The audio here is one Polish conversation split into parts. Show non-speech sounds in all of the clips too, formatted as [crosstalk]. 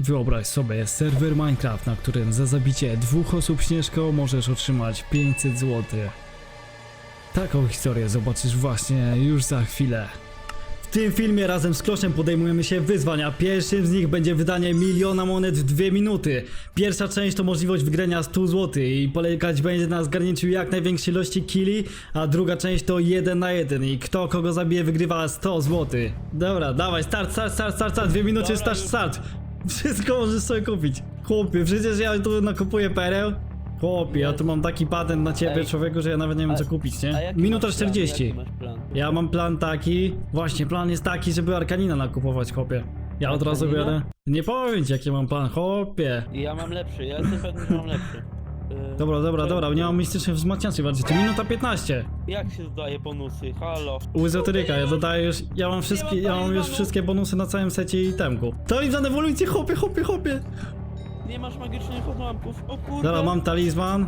Wyobraź sobie serwer Minecraft, na którym za zabicie dwóch osób śnieżką możesz otrzymać 500 zł. Taką historię zobaczysz właśnie już za chwilę. W tym filmie razem z Kloszem podejmujemy się wyzwania. Pierwszym z nich będzie wydanie miliona monet w 2 minuty. Pierwsza część to możliwość wygrania 100 zł i polegać będzie na zgarnięciu jak największej ilości killi, a druga część to 1 na 1 i kto kogo zabije wygrywa 100 zł. Dobra, dawaj, start, start, start, start, start, 2 minuty, start, start. Wszystko możesz sobie kupić. Chłopie, przecież ja tu nakupuję pereł. Chłopie, ja tu mam taki patent na ciebie, Ej. człowieku, że ja nawet nie wiem co kupić, A nie? jaki Minuta masz plan? 40. Jaki masz plan? Ja mam plan taki, właśnie plan jest taki, żeby Arkanina nakupować, chłopie. Ja od razu Arkanina? biorę. Nie powiem ci jaki mam plan, chłopie. I ja mam lepszy, ja jestem pewny, że mam lepszy. Yy, Dobra, dobra, to- dobra, nie mam mistycznych wzmacniaczy bardziej. To minuta 15. Jak się zdaje bonusy? Halo. U ezoteryka, ja dodaję już, ja mam wszystkie, ja mam już talizmanu. wszystkie bonusy na całym secie i temku. To im za ewolucję, chłopie, chłopie. Nie masz magicznych odłamków. O kurde. Dobra, mam talizman,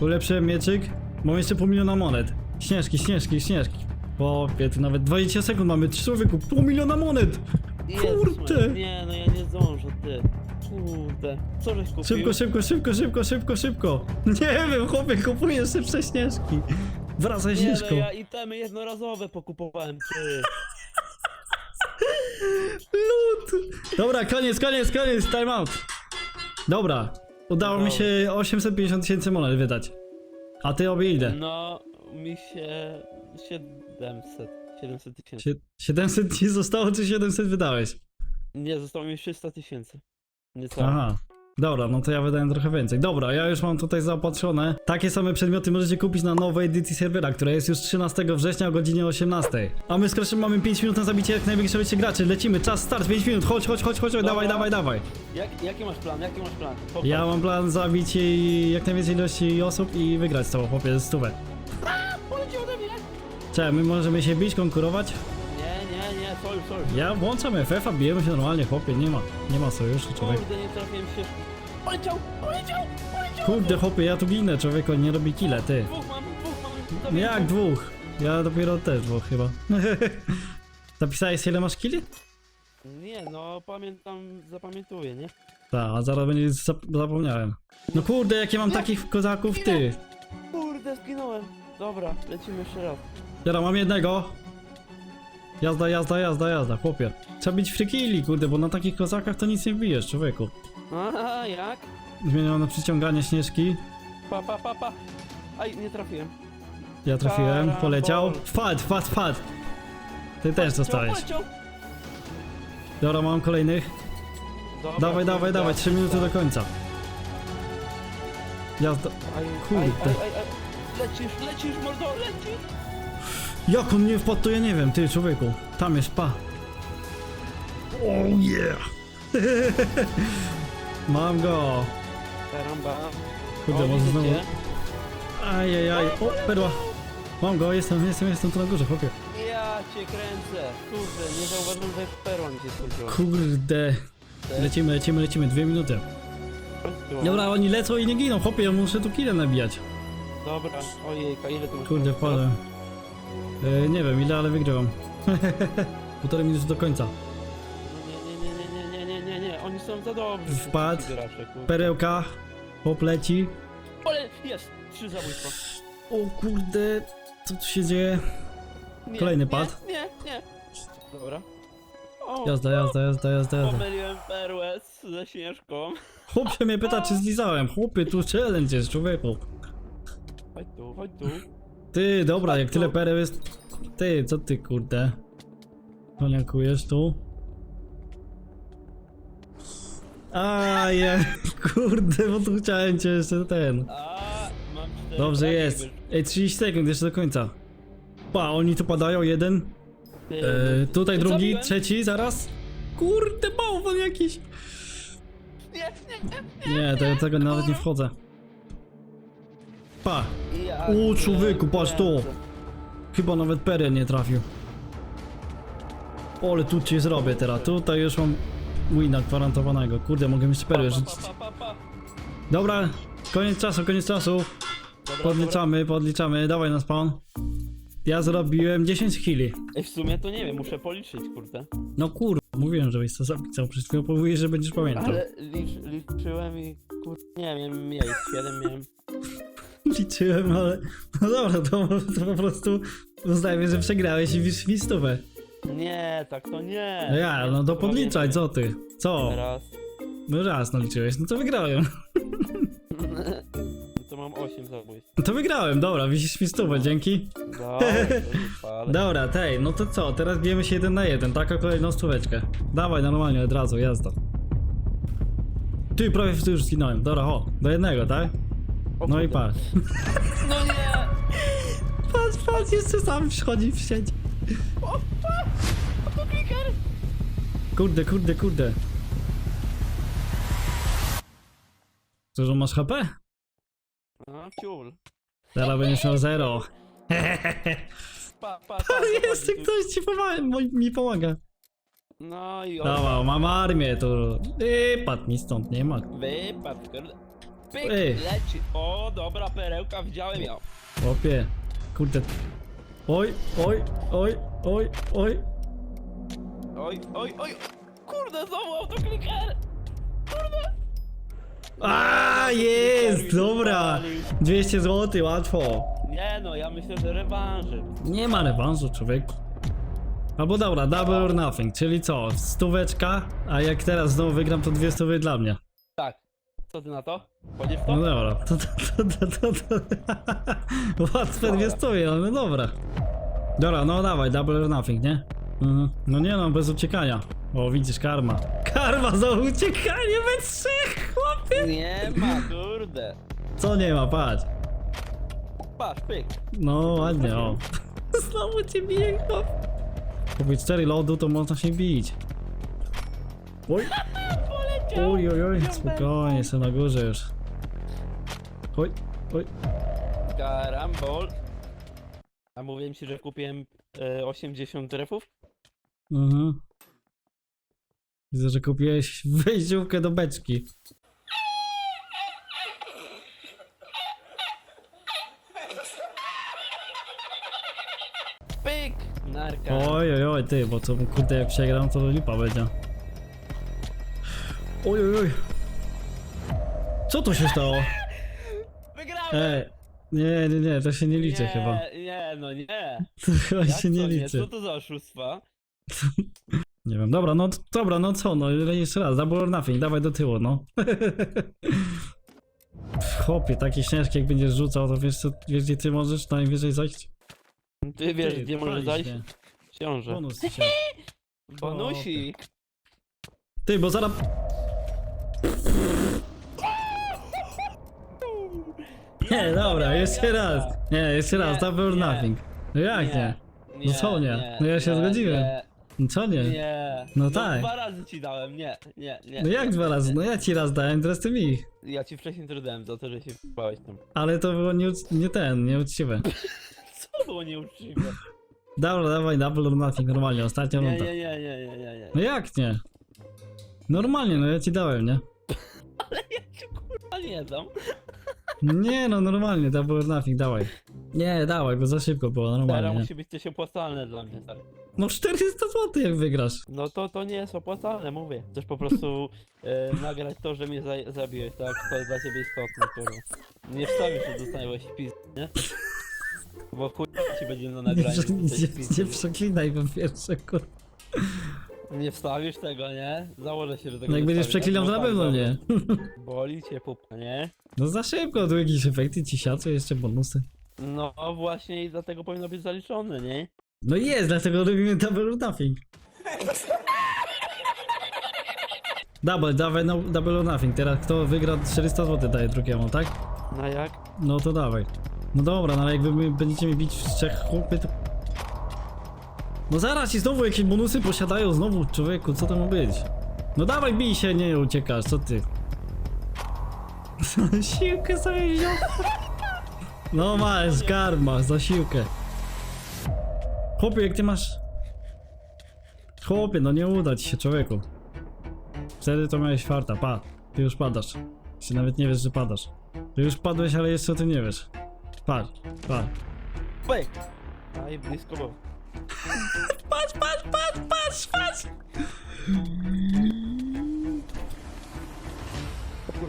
ulepszyłem mieczyk, mam jeszcze pół miliona monet. Śnieżki, śnieżki, śnieżki. Chłopie, tu nawet 20 sekund mamy, człowieku, pół miliona monet. Jezus kurde. Nie, no ja nie zdążę, ty. Kurde. Co żeś kupił? Szybko, szybko, szybko, szybko, szybko, szybko. [laughs] Nie wiem, chłopie, kupuję szybsze śnieżki. Wracaj Nie, śnieżką. no ja itemy jednorazowe pokupowałem, ty. [laughs] Lud. Dobra, koniec, koniec, koniec, time out. Dobra, udało mi się 850 tysięcy monet wydać. A ty obie ile? No, mi się... 700. 700 tysięcy. Sie- 700 ci zostało, czy 700 wydałeś? Nie, zostało mi 300 tysięcy. Niecałe. Aha. Dobra, no to ja wydałem trochę więcej. Dobra, ja już mam tutaj zaopatrzone. Takie same przedmioty możecie kupić na nowej edycji serwera, która jest już 13 września o godzinie 18. A my z Crashem mamy 5 minut na zabicie jak największej liczby graczy. Lecimy, czas start, 5 minut, chodź, chodź, chodź, chodź, dawaj, dawaj, dawaj. Jak, jaki masz plan? Jaki masz plan? Popatrz. Ja mam plan zabić jej jak najwięcej ilości osób i wygrać chłopie z stówę. Poleciał ode mnie! Cze, my możemy się bić, konkurować? Sojusz. Ja włączam FF-a, bijemy się normalnie, chłopie, nie ma, nie ma sojuszu, człowiek. Kurde, nie trafiłem się. Poleciał, poleciał, poleciał! Kurde, chłopie, ja tu ginę, człowieku, nie robi kile, ty. Dwóch mam, dwóch mam. No Jak dwóch. dwóch? Ja dopiero też dwóch chyba. [laughs] Zapisałeś ile masz kili? Nie, no pamiętam, zapamiętuję, nie? Tak, a zaraz będzie zap zapomniałem. No kurde, jakie mam takich kozaków, ty. Kurde, zginąłem. Dobra, lecimy jeszcze raz. Teraz mam jednego. Jazda, jazda, jazda, jazda, chłopie. Trzeba być free killi, kurde, bo na takich kozakach to nic nie wbijesz, człowieku. Aha, jak? Zmieniam na przyciąganie śnieżki. Pa, pa, pa, pa. Aj, nie trafiłem. Ja trafiłem, Karambol. poleciał. Wpadł, wpadł, wpadł. Ty też. Poleciał. Dobra, mam kolejnych. Dobra, Dawaj, kurde. dawaj, dawaj, 3 minuty do końca. Jazda. Aj, Kurde. Aj, aj, aj, aj. Lecisz, lecisz, mordo, lecisz. Jak on nie wpadł, to ja nie wiem, ty człowieku. Tam jest pa. Oh yeah! [laughs] Mam go! Karamba. Kurde, O, może widzicie? znowu. Ajajaj, o, perła! Mam go, jestem, jestem, jestem tu na górze, chłopie. Ja cię kręcę. Kurde, nie zauważyłem, że perła mi się skończyła. Kurde. Lecimy, lecimy, lecimy, dwie minuty. Dobra, oni lecą i nie giną, chłopie, ja muszę tu kile nabijać. Dobra, ojejka, ile tu masz Kurde, wpadłem. E, nie wiem ile, ale wygrywam. [laughs] Półtorej minuty do końca. Nie, nie, nie, nie, nie, nie, nie, nie, oni są za dobrzy. Wpadł. Perełka. Popleci. Ale jest! Trzy zabójstwa. O kurde, co tu się dzieje? Nie, Kolejny pad. Nie, nie, Dobra. O, Jazda, jazda, jazda, jazda, jazda. Pomyliłem perłę z- ze śnieżką. Chłop się mnie pyta, czy zlizałem. Chłopie, tu challenge jest, człowieku. Chodź tu, chodź tu. Ty, dobra, jak tyle pereł jest... Ty, co ty, kurde? Koniakujesz tu? A je, [laughs] kurde, bo tu chciałem cię jeszcze ten. A, mam cztery Dobrze fragi jest. Ej, 30 sekund, jeszcze do końca. Pa, oni tu padają, jeden. Ty, E, tutaj drugi, trzeci, zaraz. Kurde, bałwan jakiś. Nie, nie, Nie, to ja tego nawet nie wchodzę. Pa, O, człowieku, patrz to. chyba nawet perę nie trafił. O, ale tu cię zrobię teraz. Tutaj już mam wina gwarantowanego. Kurde, mogę jeszcze perę Pa, rzucić. Dobra, koniec czasu, koniec czasu. Podliczamy, podliczamy. Dawaj na spawn. Ja zrobiłem 10 chwili. dobra. Ej, w sumie to nie wiem, muszę policzyć, kurde. No kur... Mówiłem, żebyś to zapisał. Przed chwilą mówiłeś, że będziesz pamiętał. Ale licz, liczyłem i kur... nie wiem, miejsc, 7 miałem. Liczyłem, ale... No dobra, to, to po prostu uznajmy, że przegrałeś i wisz listówę. Nie, tak to nie. No ja, no to podliczaj, co ty? Co? Teraz. No raz naliczyłeś, no to wygrałem. [laughs] to mam 8 zabójstw. No to wygrałem, dobra, wisisz mi stówę, dzięki. [laughs] Dobra, to tej, no to co, teraz bijemy się jeden na jeden, taka kolejną stóweczkę. Dawaj, normalnie, od razu, jazda. Ty, prawie w już zginąłem, dobra, o, do jednego, tak? O No i kurde. patrz. No nie! Patrz, patrz, jeszcze sam wchodzi w sieć. To kliker! Kurde, kurde, kurde. Co, że masz HP? A, ciul. Teraz będziesz miał zero. Pa, tu. ktoś ci pomaga, mi pomaga. No i Dobra, mam armię, to... Yy, padł mi stąd, nie ma. Wypadł, kurde. Pyk, Ej. leci. O, dobra perełka, widziałem ją. Opie, kurde. Oj, oj, oj, oj, oj. Oj, oj, oj. Kurde, znowu autokliker! A jest, dobra. 200 zł, łatwo. Nie no, ja myślę, że rewanży. Nie ma rewanżu, człowieku. Albo dobra, double or nothing, czyli co, stóweczka, a jak teraz znowu wygram, to dwie stówy dla mnie. Co ty na to? Chodzisz w to? No dobra, to, to, to, to, to, to. Łatwe dwie stówy, ale no dobra. Dobra, no dawaj, double or nothing, nie? Mhm. No nie no, bez uciekania. O, widzisz, karma. Karma za uciekanie we trzech, chłopie! Nie ma, kurde. Co nie ma, patrz. Patrz, pyk. No ładnie, o. [laughs] Znowu cię bije, chłop. Kupić 4 lodu, to można się bić. Oj, Oj, oj, oj, spokojnie, jestem na górze już. Oj, oj. Karambol. A mówiłem ci, że kupiłem e, 80 refów? Mhm. Widzę, że kupiłeś wejściówkę do beczki. Pyk! Narka. Oj, oj, oj, ty, bo to kurde jak przegram, to lipa będzie. Oj, oj, oj. Co to się stało? Wygrałem! Ej, nie, nie, nie, to się nie liczy nie, chyba. Nie, no nie. [laughs] To chyba Jak się nie to liczy. Co to za oszustwa? [laughs] Nie wiem, dobra, no dobra, no co, no jeszcze raz, double or nothing, dawaj do tyłu, no. [laughs] Chłopie, takie śnieżki jak będziesz rzucał, to wiesz co, wiesz gdzie ty możesz najwyżej zajść? Ty wiesz, Ty, gdzie możesz zajść? Książę. Bonus się. Bonusik. Ty, bo zaraz... Nie, dobra, jeszcze raz. Nie, jeszcze raz, double or nie. nothing. No jak nie? No co nie? No ja się zgodziłem. Nie, No co nie? nie. No tak. Dwa razy ci dałem, nie, nie, nie. No jak nie, dwa razy? nie. No ja ci raz dałem, teraz ty mi. Ja ci wcześniej też dałem za to, że się bałeś tam. Ale to było nie, nie ten, nieuczciwe. [laughs] Co było nieuczciwe? Dobra, dawaj, double or nothing, normalnie, ostatnia Nie, runda. nie, nie, nie, nie, nie, nie. No jak nie? Normalnie, no ja ci dałem, nie? Ja ci kurwa nie dam. Nie no, normalnie, double or nothing, dawaj. Nie, dawaj, bo za szybko było, Teraz normalnie. nie? musi być coś opłacalne dla mnie, stary. No 400 zł jak wygrasz. No to to nie jest opłacalne, mówię. Chcesz po prostu e, nagrać to, że mnie za, zabiłeś, tak? To jest dla ciebie istotne, kurwa. Nie wstawisz, że dostałeś pis, nie? Bo chuj ci będzie na Nie, nagraniu. prze- nie, nie przeklinaj po pierwsze, kur... Nie wstawisz tego, nie? Założę się, że tego No jak nie będziesz wstawisz, przeklinał, to na tak? pewno Dobra. nie. [laughs] Boli cię pupa, nie? No za szybko, tu jakieś efekty ci siacą, jeszcze bonusy. No właśnie i dlatego powinno być zaliczone, nie? No jest, dlatego robimy double or nothing. [laughs] Double, dawaj no, double or nothing. Teraz kto wygra 400 zł daje drugiemu, tak? No jak? No to dawaj. No dobra, no ale jak wy my będziecie mnie bić w trzech chłopy, to... No zaraz i znowu jakieś bonusy posiadają znowu, człowieku, co to ma być? No dawaj, bij się, nie uciekasz, co ty? [laughs] Siłkę sobie wziął. No masz, karma, za. Chłopie, jak ty masz... Chłopie, no nie uda ci się, człowieku. Wtedy to miałeś farta, pa. Ty już padasz. Ty nawet nie wiesz, że padasz. Ty już padłeś, ale jeszcze o tym nie wiesz. Patrz, patrz. I blisko było. Patrz, patrz, patrz, patrz, patrz!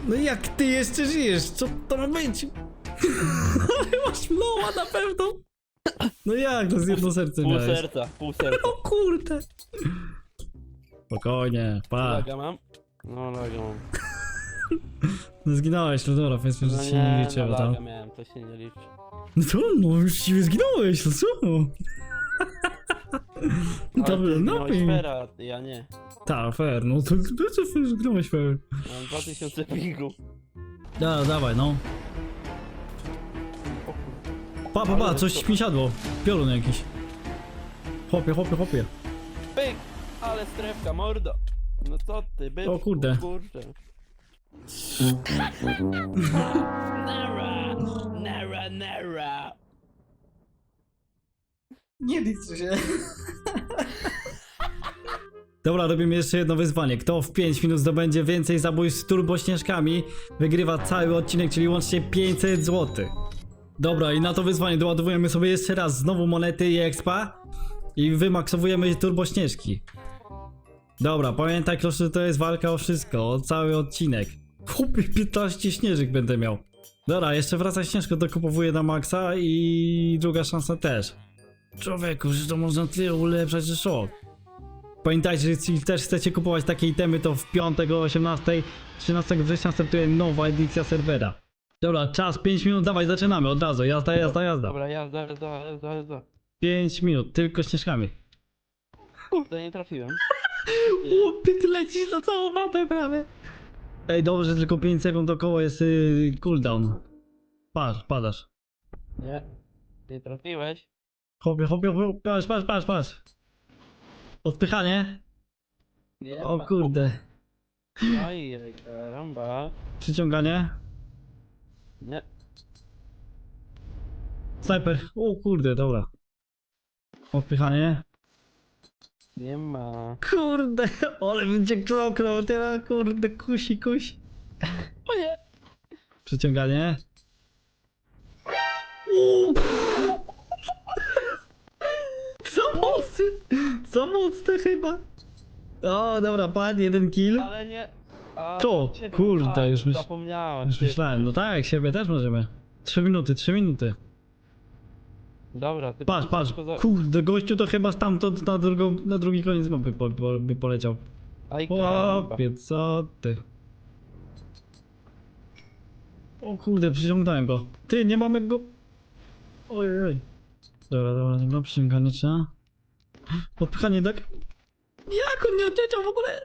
No jak ty jeszcze żyjesz? Co to ma być? Ale [laughs] masz loła na pewno. No jak, to z jedno serce Pół miałeś. serca, pół serca. O kurde. Spokojnie, pa. Laga mam? No laga mam. [laughs] No zginąłeś, no dobra, powiedzmy, że No ci nie nie, liczę, no tam. laga miałem, to się nie liczy. No to, no już ci zginąłeś, no co? [laughs] No ty no miałeś i... fera, ja nie. Tak, fair, no to, co zginąłeś fair. Mam 2000 pingu. Da, dawaj, no. Pa, pa, pa, coś mi siadło. Piorun jakiś. Chłopie, chłopie, chłopie. Pyk! Ale strefka, mordo! No co ty, byczku, O kurde. kurczę. [laughs] Nie liczy się. [laughs] Dobra, robimy jeszcze jedno wyzwanie. Kto w 5 minut zdobędzie więcej zabójstw z turbośnieżkami, wygrywa cały odcinek, czyli łącznie 500 zł. Dobra, i na to wyzwanie doładowujemy sobie jeszcze raz znowu monety i expa i wymaksowujemy turbośnieżki. Dobra, pamiętaj, proszę, że to jest walka o wszystko, o cały odcinek. Chłopie, 15 śnieżek będę miał. Dobra, jeszcze wraca śnieżko, dokupowuję na maksa i druga szansa też. Człowieku, że to można tyle ulepszać, że szok. Pamiętajcie, że jeśli też chcecie kupować takie itemy, to w piątek o 18, 13 września startuje nowa edycja serwera. Dobra, czas 5 minut, dawaj, zaczynamy od razu, jazda, jazda, jazda. Dobra, jazda, jazda, jazda, jazda. 5 minut, tylko śnieżkami. Kurde, nie trafiłem. [laughs] Łupy, ty lecisz na całą mapę prawie. Ej, dobrze, tylko 5 sekund około jest yy, cooldown. Patrz, padasz. Nie. Nie trafiłeś. Chłopie, chłopie, chłopie, patrz, patrz, patrz, patrz. Odpychanie. Nie O ma. kurde. Ojej, karamba. Przyciąganie. Nie. Snajper. O kurde, dobra. Odpychanie. Nie ma. Kurde, [laughs] ale będzie kloknął teraz, kurde, kusi, kusi. O nie! Przyciąganie. Uuu. Za mocne chyba. O, dobra, padł jeden kill. Ale nie. A, To, ciebie- kurde, a, już myśl- Zapomniałem. Już ty. myślałem, no tak, siebie też możemy. Trzy minuty, trzy minuty. Dobra, ty Patrz, patrz, kurde, gościu to chyba stamtąd na, drugą, na drugi koniec mapy po, po, by poleciał. Aj, karamba. Chłopie, co ty? O kurde, przyciągnąłem go. Ty, nie mamy go... Oj, oj. Dobra, dobra, dobra, przyciąganie trzeba. Odpychanie tak... Jak on nie odleciał w ogóle?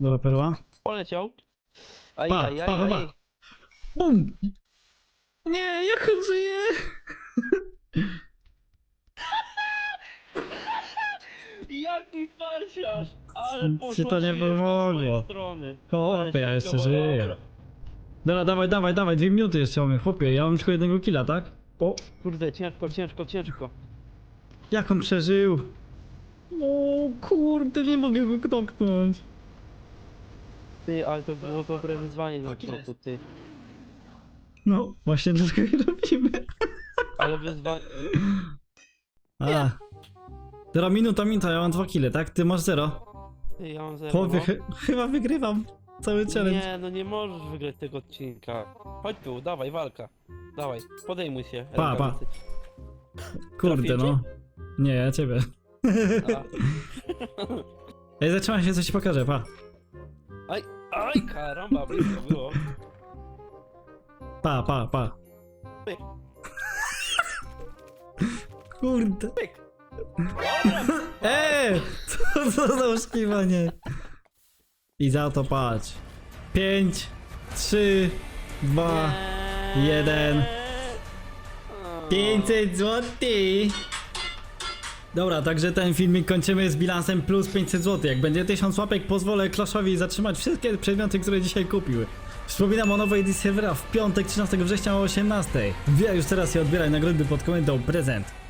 Dobra, perła. Poleciał. Aj, Pa, aj, aj, pa, pa, aj. pa. Bum! Nie, jak on żyje? [laughs] Jaki farciarz! Ale Ci poszło to nie z pomogło. mojej strony. Chłopie, ja jeszcze dobra. żyję. Dobra, dawaj, dawaj, dawaj, dwie minuty jeszcze mamy, chłopie, ja mam tylko jednego killa, tak? O, Kurde, ciężko, ciężko, ciężko. jak on przeżył? O kurde, nie mogę go knoknąć. Ty, ale to było dobre wyzwanie na początku, ty. No, właśnie dlatego je robimy. Ale wyzwanie... A. Dobra, minuta, minuta, ja mam dwa kile, tak? Ty masz zero. Ty, ja mam zero, Chłopie, no. chy chyba wygrywam cały challenge. Nie, no nie możesz wygrać tego odcinka. Chodź tu, dawaj, walka. Dawaj, podejmuj się. Pa, pa. Kurde, no. Nie, ja ciebie. A. Ej, zatrzymaj się, coś ci pokażę, pa. Aj, aj, karamba, blisko było. Pa, pa, pa. Pyk. Kurde. Pyk. [laughs] Eee! Co, co za oszukiwanie? I za to patrz. 5, 3, 2, jeden. 500 zł. Dobra, także ten filmik kończymy z bilansem plus 500 zł. Jak będzie 1000 łapek, pozwolę Klaszowi zatrzymać wszystkie przedmioty, które dzisiaj kupił. Wspominam o nowej edycji serwera w piątek 13 września o 18. Wbijaj już teraz i odbieraj nagrody pod komendą prezent.